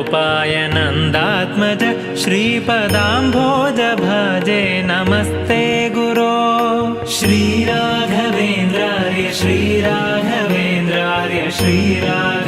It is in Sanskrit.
आनन्दरूपाय नन्दात्मज श्रीपदाम्भोज भजे नमस्ते गुरो। श्रीराघवेन्द्रार्य श्रीराघवेन्द्रार्य श्रीराघ